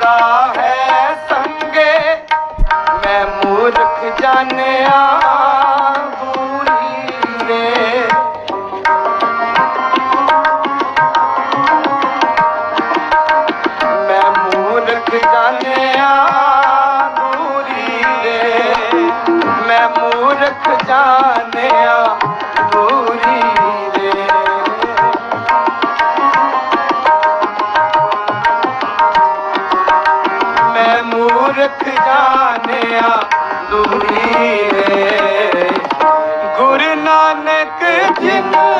चलदा है संगे मैं मूर्ख जाने मैं मूर्ख जाने मैं मूर्ख जाने ਜਾਣਿਆ ਦੂਰੀ ਰੇ ਗੁਰੂ ਨਾਨਕ ਜਿਨਾਂ